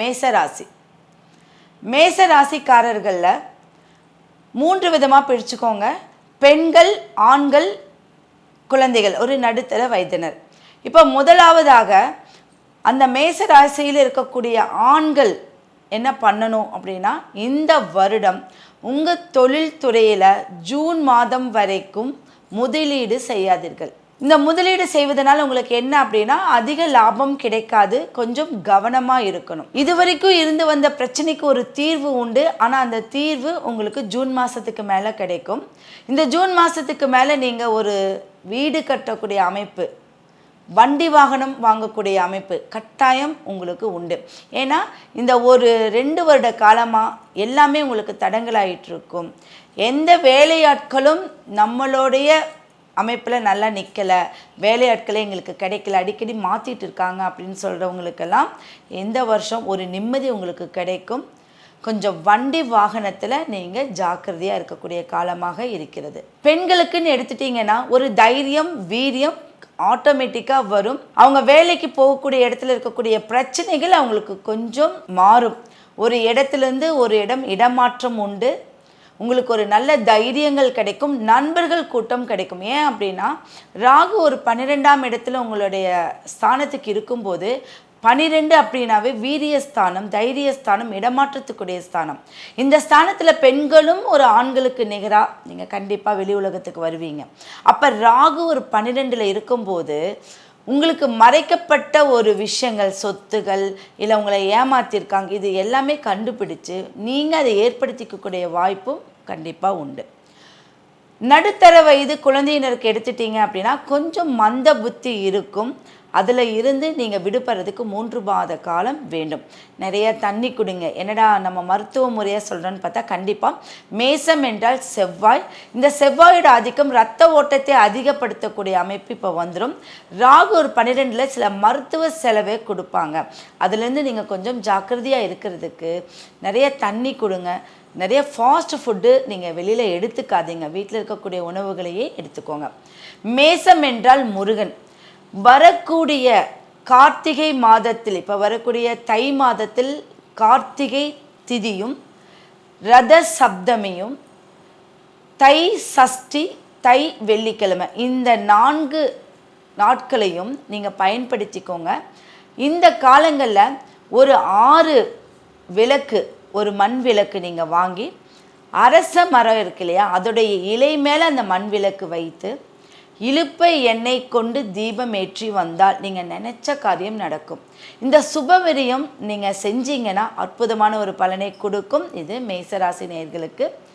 மேச ராசி மேச ராசிக்காரர்களில் மூன்று விதமாக பிரிச்சுக்கோங்க. பெண்கள் ஆண்கள் குழந்தைகள் ஒரு நடுத்தர வயதினர். இப்போ முதலாவதாக அந்த மேச ராசியில் இருக்கக்கூடிய ஆண்கள் என்ன பண்ணணும் அப்படின்னா இந்த வருடம் உங்கள் தொழில்துறையில் ஜூன் மாதம் வரைக்கும் முதலீடு செய்யாதீர்கள். இந்த முதலீடு செய்வதனால உங்களுக்கு என்ன அப்படின்னா அதிக லாபம் கிடைக்காது கொஞ்சம் கவனமாக இருக்கணும். இது வரைக்கும் இருந்து வந்த பிரச்சனைக்கு ஒரு தீர்வு உண்டு. ஆனால் அந்த தீர்வு உங்களுக்கு ஜூன் மாதத்துக்கு மேலே கிடைக்கும். இந்த ஜூன் மாதத்துக்கு மேலே நீங்கள் ஒரு வீடு கட்டக்கூடிய அமைப்பு வண்டி வாகனம் வாங்கக்கூடிய அமைப்பு கட்டாயம் உங்களுக்கு உண்டு. ஏன்னா இந்த ஒரு ரெண்டு வருட காலமாக எல்லாமே உங்களுக்கு தடங்கலாயிட்டு இருக்கும் எந்த வேலையாட்களும் நம்மளுடைய அமைப்பில் நல்லா நிற்கலை வேலையாட்களே எங்களுக்கு கிடைக்கல அடிக்கடி மாற்றிட்டு இருக்காங்க அப்படின்னு சொல்கிறவங்களுக்கெல்லாம் எந்த வருஷம் ஒரு நிம்மதி உங்களுக்கு கிடைக்கும்? கொஞ்சம் வண்டி வாகனத்தில் நீங்கள் ஜாக்கிரதையாக இருக்கக்கூடிய காலமாக இருக்கிறது. பெண்களுக்குன்னு எடுத்துட்டிங்கன்னா ஒரு தைரியம் வீரியம் ஆட்டோமேட்டிக்காக வரும். அவங்க வேலைக்கு போகக்கூடிய இடத்துல இருக்கக்கூடிய பிரச்சனைகள் அவங்களுக்கு கொஞ்சம் மாறும். ஒரு இடத்துலேருந்து ஒரு இடம் இடமாற்றம் உண்டு. உங்களுக்கு ஒரு நல்ல தைரியங்கள் கிடைக்கும் நண்பர்கள் கூட்டம் கிடைக்கும். ஏன் அப்படின்னா ராகு ஒரு பன்னிரெண்டாம் இடத்துல உங்களுடைய ஸ்தானத்துக்கு இருக்கும்போது பனிரெண்டு அப்படின்னாவே வீரியஸ்தானம் தைரியஸ்தானம் இடமாற்றத்துக்குடைய ஸ்தானம். இந்த ஸ்தானத்தில் பெண்களும் ஒரு ஆண்களுக்கு நிகராக நீங்கள் கண்டிப்பாக வெளி உலகத்துக்கு வருவீங்க. அப்போ ராகு ஒரு பன்னிரெண்டில் இருக்கும்போது உங்களுக்கு மறைக்கப்பட்ட ஒரு விஷயங்கள் சொத்துகள் இல்லை உங்களை ஏமாத்திருக்காங்க இது எல்லாமே கண்டுபிடிச்சு நீங்கள் அதை ஏற்படுத்திக்கக்கூடிய வாய்ப்பும் கண்டிப்பாக உண்டு. நடுத்தர வயது குழந்தையினருக்கு எடுத்துட்டீங்க அப்படின்னா கொஞ்சம் மந்த புத்தி இருக்கும். அதில் இருந்து நீங்கள் விடுபடுறதுக்கு மூன்று மாத காலம் வேண்டும். நிறைய தண்ணி குடிங்க. என்னடா நம்ம மருத்துவ முறையாக சொல்கிறோன்னு பார்த்தா கண்டிப்பாக மேசம் என்றால் செவ்வாய். இந்த செவ்வாயோட ஆதிக்கம் ரத்த ஓட்டத்தை அதிகப்படுத்தக்கூடிய அமைப்பு இப்போ வந்துடும் ராகு ஒரு பன்னிரெண்டில் சில மருத்துவ செலவை கொடுப்பாங்க. அதுலேருந்து நீங்கள் கொஞ்சம் ஜாக்கிரதையாக இருக்கிறதுக்கு நிறைய தண்ணி கொடுங்க. நிறைய ஃபாஸ்ட் ஃபுட்டு நீங்கள் வெளியில் எடுத்துக்காதீங்க. வீட்டில் இருக்கக்கூடிய உணவுகளையே எடுத்துக்கோங்க. மேசம் என்றால் முருகன். வரக்கூடிய கார்த்திகை மாதத்தில் இப்போ வரக்கூடிய தை மாதத்தில் கார்த்திகை திதியும் ரத சப்தமியும் தை சஷ்டி தை வெள்ளிக்கிழமை இந்த நான்கு நாட்களையும் நீங்கள் பயன்படுத்திக்கோங்க. இந்த காலங்களில் ஒரு ஆறு விளக்கு ஒரு மண் விளக்கு நீங்கள் வாங்கி அரச மரம் இருக்கு இல்லையா? அதோடைய இலை மேலே அந்த மண் விளக்கு வைத்து இழுப்பை எண்ணெய் கொண்டு தீபம் ஏற்றி வந்தால் நீங்கள் நினச்ச காரியம் நடக்கும். இந்த சுபவிரியம் நீங்கள் செஞ்சீங்கன்னா அற்புதமான ஒரு பலனை கொடுக்கும். இது மேசராசி நேர்களுக்கு